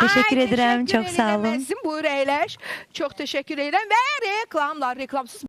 Teşekkür Ay, ederim. teşekkür Çok sağ olun. eylemesin. Buyur. Çok teşekkür ederim. Ve reklamlar reklamsız